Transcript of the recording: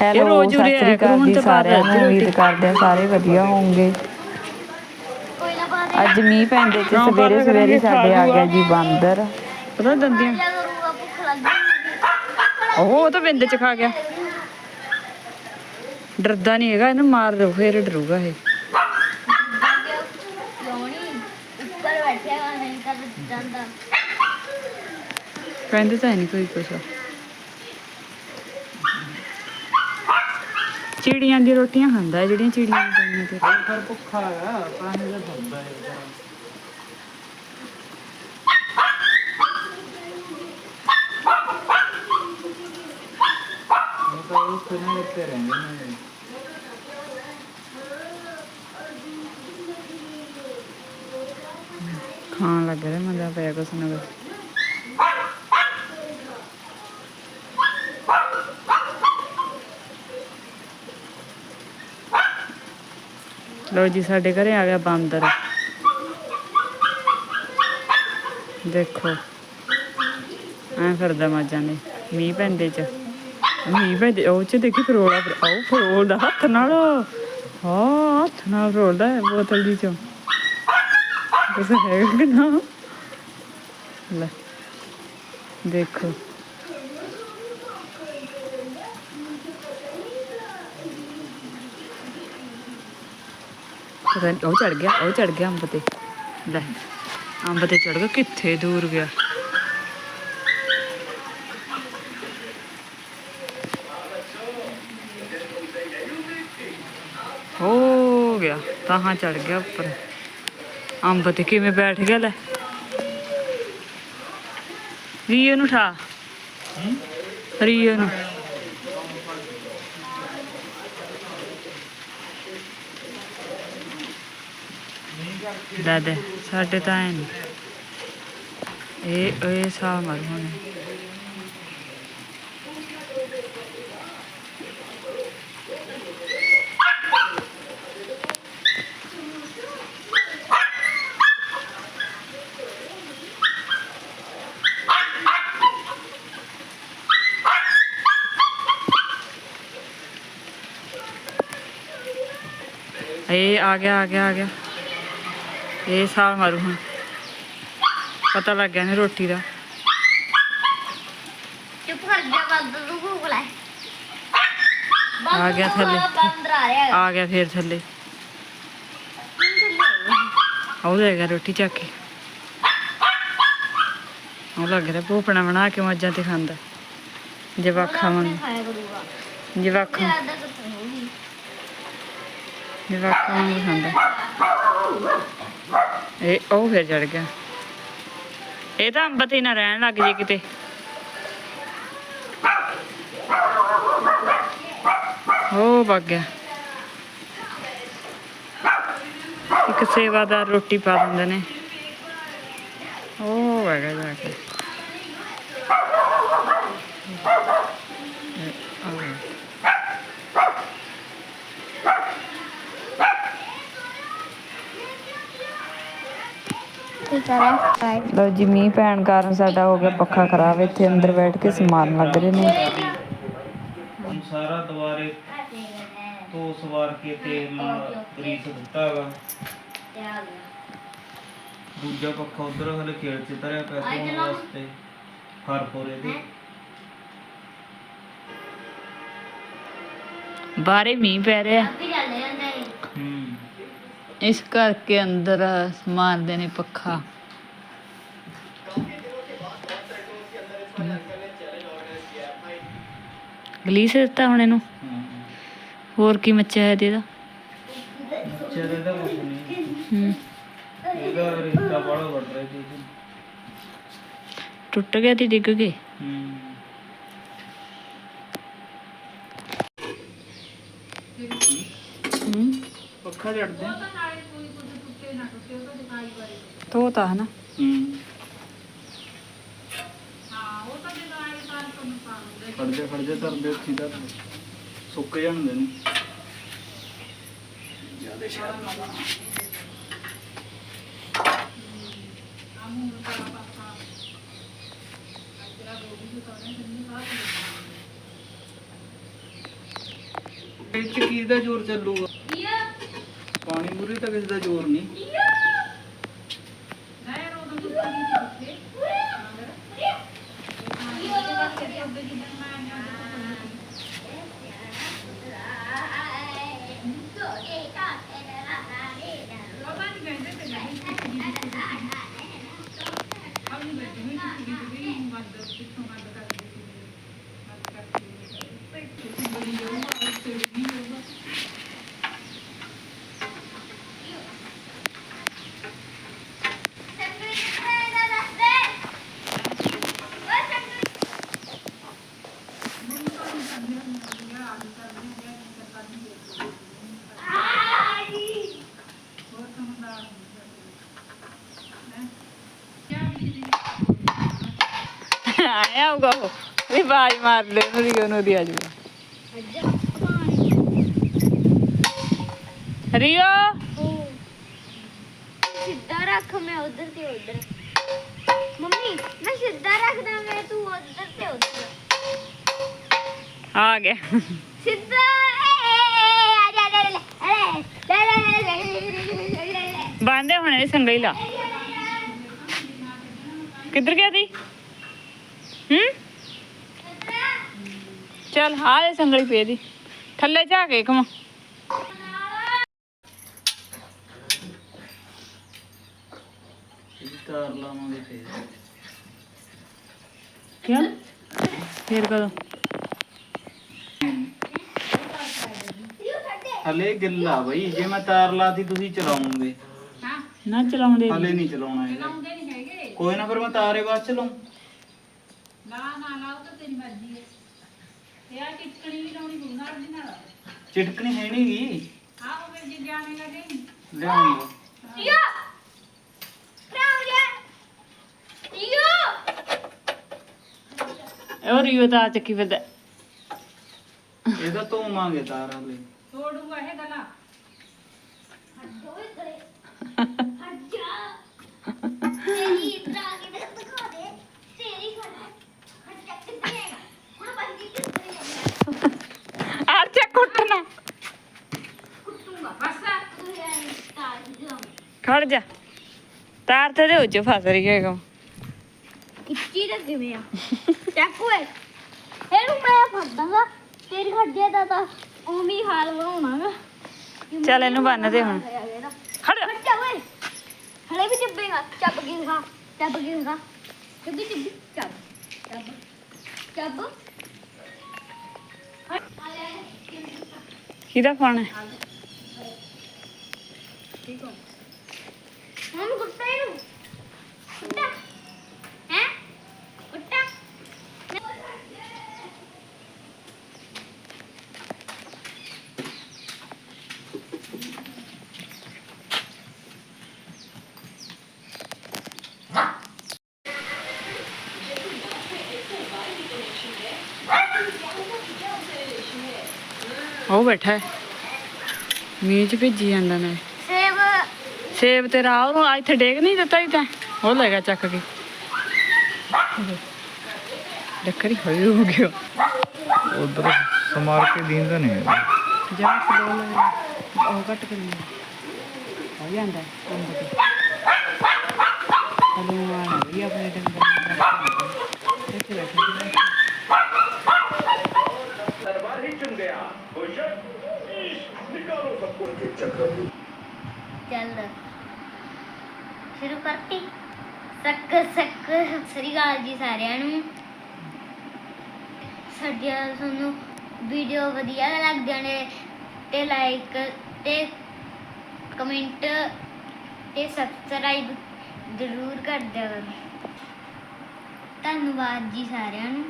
Hello ਰੋਜ਼ ਸਤਿ ਸ੍ਰੀ ਅਕਾਲ ਜੀ ਤਾਂ ਸਾਰਿਆਂ ਨੂੰ ਉਮੀਦ। ਕਰਦੇ ਆ ਸਾਰੇ ਵਧੀਆ ਹੋਵੋਗੇ ਅੱਜ ਮੀਂਹ ਪੈਂਦੇ ਹਾਂ, ਸਵੇਰੇ ਸਵੇਰੇ ਸਾਡੇ ਆ ਗਿਆ ਜੀ ਬਾਂਦਰ। ਪਤਾ ਦੰਦੀਆਂ ਉਹ ਤਾਂ ਬਿੰਦ ਚ ਖਾ ਗਿਆ। ਡਰਦਾ ਨਹੀਂ ਹੈਗਾ ਇਹਨੂੰ ਮਾਰ ਦੋ ਫੇਰ ਡਰੂਗਾ ਇਹ। ਕਹਿੰਦੇ ਤਾਂ ਨਹੀਂ ਕੋਈ ਕੁਛ। ਚਿੜੀਆਂ ਦੀ ਰੋਟੀਆਂ ਖਾਂਦਾ ਹੈ ਜਿਹੜੀਆਂ ਚਿੜੀਆਂ ਪਾਈਆਂ ਤੇ ਫਿਰ ਭੁੱਖਾ ਹੈਗਾ ਪਾਣੀ ਦਾ ਧੰਦਾ ਹੈ ਤਾਂ ਉਹ ਕਿਨਾਂ ਉੱਤੇ ਰਹਿੰਦੇ ਨੇ। ਖਾਣ ਲੱਗ ਰਿਹਾ ਮਜ਼ਾ ਪਿਆ ਕੁਛ ਨਾ ਕੁਛ। ਲੋ ਜੀ, ਸਾਡੇ ਘਰੇ ਆ ਗਿਆ ਬਾਂਦਰ। ਦੇਖੋ, ਐ ਫਿਰਦਾ ਮਾਜਾਂ ਨੇ, ਮੀਂਹ ਪੈਂਦੇ ਚ। ਮੀਂਹ ਪੈਂਦੇ, ਉਹ ਚ ਦੇਖੀ ਫਰੋਲਾ ਉਹ ਫਰੋਲਦਾ ਹੱਥ ਨਾਲ, ਹਾਂ, ਹੱਥ ਨਾਲ ਫਰੋਲਦਾ ਬੋਤਲ ਦੀ ਚੋਂ। ਕੁਛ ਹੈਗਾ ਕਿ ਨਾ ਲੈ, ਦੇਖੋ। ਉਹ ਚੜ ਗਿਆ ਉਹ ਚੜ ਗਿਆ ਅੰਬ ਤੇ। ਲੈ ਅੰਬ ਤੇ ਚੜ ਗਿਆ ਕਿੱਥੇ ਦੂਰ ਗਿਆ। ਹੋ ਗਿਆ ਤਾਹਾਂ ਚੜ ਗਿਆ ਉੱਪਰ। ਅੰਬ ਤੇ ਕਿਵੇਂ ਬੈਠ ਗਿਆ ਲੈ। ਰੀਓ ਨੂੰ ਠਾ। ਰੀਓ ਨੂੰ। ਦਾਦਾ, ਸਾਡੇ ਤਾਂ ਐ ਨਹੀਂ ਇਹ ਇਹ ਸਾਹ ਮਰ ਹੋਣੇ ਇਹ ਆ ਗਿਆ ਆ ਗਿਆ ਆ ਗਿਆ। ਇਹ ਸਾਲ ਮਾਰੂ ਹੁਣ। ਪਤਾ ਲੱਗ ਗਿਆ ਨੇ ਰੋਟੀ ਦਾ। ਚੁੱਪ ਕਰ ਜਾ ਬੰਦ ਨੂੰ ਭੁੱਖ ਲੈ। ਆ ਗਿਆ ਥੱਲੇ। ਆ ਗਿਆ ਫੇਰ ਥੱਲੇ। ਆਉ ਗਿਆ ਰੋਟੀ ਚੱਕ ਕੇ। ਉਹ ਲੱਗ ਰਿਹਾ ਭੋਪਣਾ ਬਣਾ ਕੇ ਮੱਝਾਂ ਤੇ ਖਾਂਦਾ। ਜਵਾਖਾਂ ਕਰੂਗਾ। ਜਵਾਖਾਂ। ਆਦਾ ਕਿੱਥੇ ਖਾਂਦਾ ਇਹ ਉਹ ਫੇਰ ਚੜ ਗਿਆ। ਇਹ ਤਾਂ ਅੰਬ ਤੇ ਨਾ ਰਹਿਣ ਲੱਗ ਜੇ ਕਿਤੇ। ਉਹ ਵਗ ਗਿਆ। ਇੱਕ ਸੇਵਾਦਾਰ ਰੋਟੀ ਪਾ ਦਿੰਦੇ ਨੇ। ਉਹ ਹੈਗਾ ਜਾ ਕੇ। ਕਰਾਂ ਲਓ ਜੀ ਮੀਂਹ ਪੈਣ ਕਾਰਨ ਸਾਡਾ ਹੋ ਗਿਆ ਪੱਖਾ ਖਰਾਬ। ਇੱਥੇ ਅੰਦਰ ਬੈਠ ਕੇ ਸਮਾਨ ਲੱਗ ਰਹੇ ਨੇ। ਹੁਣ ਸਾਰਾ ਦੁਆਰੇ ਤੋਂ ਸਵਾਰ ਕੇ ਤੇਲ ਨਾਲ ਗਰੀਸ ਦਿੱਤਾ ਦੂਜਾ ਪੱਖਾ ਉਧਰ ਹਲੇ ਖੇਡ ਚ ਧਰਿਆ ਪਿਆ ਧੋਣ ਵਾਸਤੇ ਹਰਪੁਰੇ ਦੇ ਬਾਹਰੇ ਮੀਂਹ ਪੈ ਰਿਹਾ। ਇਸ ਕਰਕੇ ਅੰਦਰ ਮਾਰਦੇ ਨੇ ਪੱਖਾ। ਗਲੀਸ ਦਿੱਤਾ ਹੁਣ ਇਹਨੂੰ? ਹੋਰ ਕੀ ਮੱਚਿਆ ਹੈ ਇਹਦਾ? ਚਲੇ ਦਾ ਕੁਛ ਨਹੀਂ। ਹੂੰ। ਇਹਦਾ ਰਿਸ਼ਤਾ ਬੜਾ ਵੱਡ ਰਿਹਾ ਜੀ। ਟੁੱਟ ਗਿਆ ਤੇ ਡਿੱਗ ਗਏ? ਹੂੰ। ਹੂੰ। ਪੱਖਾ ਜੜਦੇ ਤੋਤਾ ਹੈ ਨਾ ਹੂੰ ਖੜਦੇ ਖੜਦੇ ਤਰਦੇ ਉੱਥੇ ਦਾ ਸੁੱਕ ਜਾਂਦੇ ਨੇ ਇਹ ਚ ਕੀ ਦਾ ਜ਼ੋਰ ਚੱਲੂਗਾ? ਪਾਣੀ ਮੂਰੇ ਤਾਂ ਕਿਸੇ ਦਾ ਜ਼ੋਰ ਨਹੀਂ। Thank you. ਆਇਆ ਹੋਗਾ ਉਹ ਵੀ ਬਾਜ ਮਾਰ ਲੈ ਉਹਨੂੰ ਦੀ ਉਹਨੂੰ ਦੀ ਆ ਜਾਊਗਾ ਰੀਓ ਸਿੱਧਾ ਰੱਖ ਮੈਂ ਉਧਰ ਤੇ ਉਧਰ ਮੰਮੀ ਮੈਂ ਸਿੱਧਾ ਰੱਖਦਾ ਮੈਂ ਤੂੰ ਉਧਰ ਤੇ ਉਧਰ ਆ ਗਿਆ ਸਿੱਧਾ ਆ ਜਾ ਲੈ ਲੈ ਲੈ ਲੈ ਲੈ ਲੈ ਲੈ ਬਾਂਦੇ ਹੋਣੇ ਸੰਗਾ ਹੀ ਲਾ ਕਿੱਧਰ ਗਿਆ ਤੀ ਹੂੰ? ਚੱਲ ਆ ਸੰਗਲੀ ਪੇ ਦੀ ਥੱਲੇ ਜਾ ਕੇ ਕਮਾ ਤਾਰ ਲਾਵਾਂਗੇ ਫੇਰ। ਕਿਆ? ਫੇਰ ਕਦੋਂ? ਹਲੇ ਗਿੱਲਾ ਬਈ ਜੇ ਮੈਂ ਤਾਰ ਲਾਤੀ ਤੁਸੀਂ ਚਲਾਉਂਗੇ। ਨਾ ਚਲਾਉਂਦੇ। ਹਲੇ ਨਹੀਂ ਚਲਾਉਣਾ ਹੈਗਾ। ਕੋਈ ਨਾ ਫਿਰ ਮੈਂ ਤਾਰੇ ਬਾਅਦ ਚਲਾਉਂ ਚਿਟਕਣੀ ਹੈ ਨਹੀਂ ਗੀ। ਲਿਆਉਂਗਾ ਯੋ ਰਾਉਲਿਆ ਯੋ ਉਹ ਰੀਓ ਤਾਂ ਆ ਚੱਕੀ ਫਿਰਦਾ। ਇਹਦਾ ਧੋਵਾਂਗੇ ਤਾਰ ਹਲੇ ਦੋਏ ਖੜ ਜਾ। ਤਾਰ ਤੇ ਦੇ ਉੱਚ ਫਸ ਰਹੀ ਹੈਗਾ ਇੱਚੀ ਦਾ ਕਿਵੇਂ ਆ? ਚੱਕ ਓਏ। ਇਹਨੂੰ ਮੈਂ ਫੜਦਾਂਗਾ। ਤੇਰੀ ਖੱਡੇ ਦਾ ਤਾਂ ਉਮੀ ਹਾਲ ਬਣਾਉਣਾਗਾ। ਚੱਲ ਇਹਨੂੰ ਬੰਨ ਦੇ ਹੁਣ। ਖੜ ਜਾ। ਓਏ। ਹਲੇ ਵੀ ਚੱਬੇਗਾ। ਚੱਬ ਕੇ ਦਿਖਾ ਚੱਬ ਕੇ ਦਿਖਾ ਚੱਬੀ। ਚੱਬੀ। ਚੱਬ। ਚੱਬ। ਚੱਬ ਕਿਹਦਾ ਫੋਨ ਹੈ? ਹੁਣ ਕੁੱਤਾ ਇਹਨੂੰ ਕੁੱਤਾ ਹੈ ਕੁੱਤਾ ਉਹ ਬੈਠਾ ਹੈ। ਮੀਂਹ ਚ ਭੇਜੀ ਜਾਂਦਾ ਨਾ ਸੇਬ। ਸੇਬ ਤੇਰਾ ਉਹਨੂੰ ਆ ਇੱਥੇ ਡੇਗ ਨਹੀਂ ਦਿੱਤਾ ਹੀ ਤਾਂ। ਉਹ ਲੈ ਗਿਆ ਚੱਕ ਕੇ। ਡੱਕਰੀ ਹੋਈ ਹੋ ਗਿਆ ਉਧਰ ਸਮਾਰ ਕੇ ਦੀਂਦਾ ਨਹੀਂ ਜਾ ਫਲੋ ਲੈ ਉਹ ਕੱਟ ਕੇ ਲੈ ਹੋ ਜਾਂਦਾ ਅੰਬ ਤੇ। ਹਲੂ ਆਣਾ ਵੀ ਆਪਣੇ ਡੰਗਰ ਨੂੰ ਇੱਥੇ ਬੈਠੇ ਚੱਲ। ਸ਼ੁਰੂ ਕਰਤੀ ਸੱਕ ਸੱਕ। ਸ੍ਰੀ ਅਕਾਲ ਜੀ ਸਾਰਿਆਂ ਨੂੰ। ਸਾਡੀਆਂ ਤੁਹਾਨੂੰ ਵੀਡੀਓ ਵਧੀਆ ਲੱਗਦੀਆਂ ਨੇ ਤੇ ਲਾਈਕ ਤੇ ਕਮੈਂਟ ਤੇ ਸਬਸਕ੍ਰਾਈਬ ਜ਼ਰੂਰ ਕਰ ਦਿਆ ਧੰਨਵਾਦ ਜੀ ਸਾਰਿਆਂ ਨੂੰ।